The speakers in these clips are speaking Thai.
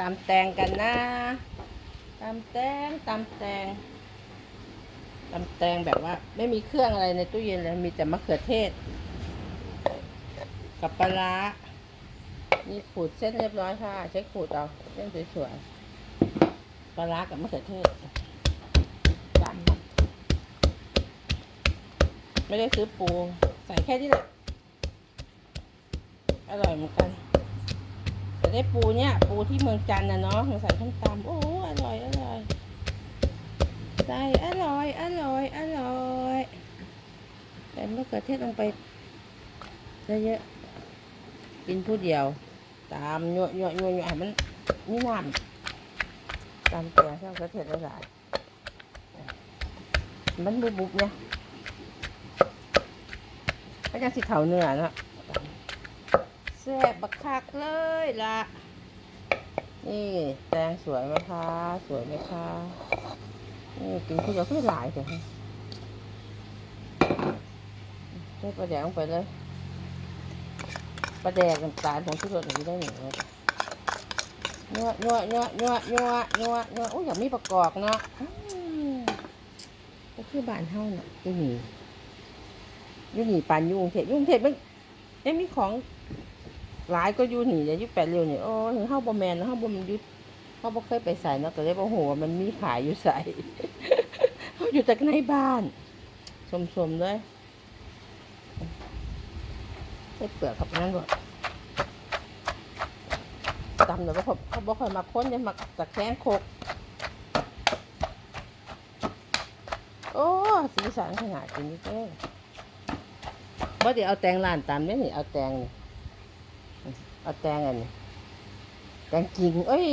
ตำแตงกันนะตำแตงตำแตงตำแตงแบบว่า ไม่มีเครื่องอะไรในตู้เย็นเลย มีแต่มะเขือเทศ กับปลาร้านี่ขูดเส้นเรียบร้อยค่ะ ใช้ขูดเอาเส้นสวยๆปลาร้ากับมะเขือเทศตำไม่ได้ซื้อปู ใส่แค่นี้แหละ อร่อยเหมือนกัน ได้ปูเนี่ย ปูที่เมืองจันทร์นะเนาะมาใส่ส้มตำโอ้อร่อยอร่อยใส่อร่อยอร่อยอร่อยแต่มะเขือเทศลงไปเยอะๆกินผู้เดียว ตามยั่วยั่วยั่วยั่วให้มันนี่น้ำตามแกงใส่มะเขือเทศหลายๆมันบุบบุบๆเนี่ยก็ยังสิเขาเนื้อเนาะ แซ่บบักคักเลยละนี่แตงสวยไหมคะ สวยไหมคะนี่กินผู้เดียวก็หลายเถอะใส่ปลาแดกลงไปเลยปลาแดกน้ำตาลของที่รสอย่างนี้ได้หนึ่งเลยนัวนัวนัวนัวนัวนัวนัวโอ้ยอยากมีประกอบเนาะอืมก็คือบ้านเฮาเนาะอยูนี่อยูนี่ปานยุ่งเทศอยุงเทศมันยังมีของ หลายก็อยู่นี่เดี๋ยวอยู่แปดเร็วนี่โอ้ถึงเข้าบ่แมนเข้าบ่มันยุดเข้าบ่เคยไปใส่เนาะก็เลยบ่ฮู้ว่ามันมีขายอยู่ใส่เขาอยู่จากในบ้านสมๆเลยใส่เปลือกกับนั่นบ่ตำเดี๋ยวบ่เขาบ่ค่อยมาค้นจะมาจากแข้งโคกโอ้สีสันขนาดนี้เด้อบ่ได้เอาแตงล้านตำเด้อนี่เอาแตงนี่ เอาแตงอันนี้แตงจริงเอ้ย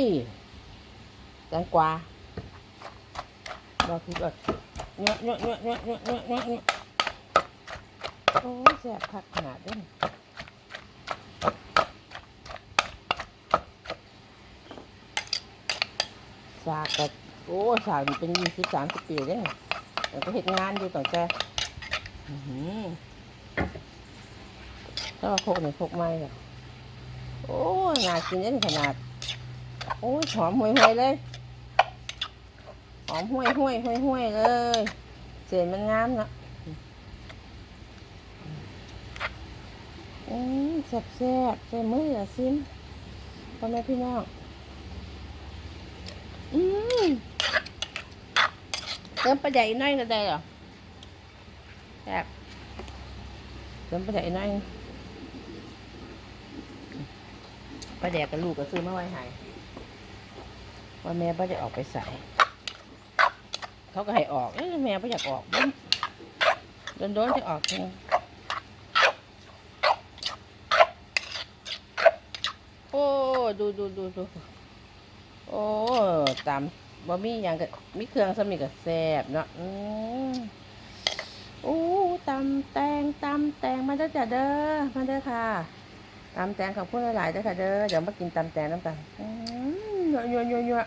แตงกวาเราคือแบบเนาะเนาะเนาะเนาะเนาะเนาะเนาะเนาะโอ้ยแซ่บคักขนาดเด้นสากกับโอ้สากนี่เป็นยี่สิบสามสิบปีแล้วแต่ก็เห็นงานอยู่ตั้งแต่อื้อหือถ้าว่าพกเนี่ยพกไม่หรอ โอ้ยน่ากินเล่นขนาด โอ้ยหอมห่วยห่วยๆเลยหอมห่วยห่วยห่วยห่วยๆเลยเสียนมันงามเนาะอืมแซ่บแซ่บๆใส่มือละซิมพ่อแม่พี่น้องอืมเติมปลาใหญ่น่อยก็ได้เหรอแซ่บเติมปลาใหญ่น่อย ป้าแดกกับลูกก็ซื้อมาไว้ให้ว่าแม่ป้าจะออกไปใส่เขาก็ให้ออกเอ้ยแม่ป้าอยากออกโดนโดนจะออกจริงโอ้ดูดูดูดูโอ้ตามบ่มีอย่างกับมีเครื่องสมิกับแซบเนาะอืมโอ้ตำแตงตำแตงมาเด้อจ้ะเด้อมาเด้อค่ะ ตำแตงขอบคุณหลายๆด้อค่ะเด้อ เดี๋ยวมากินตำแตงน้ำตาลยัวยัวยัวยัว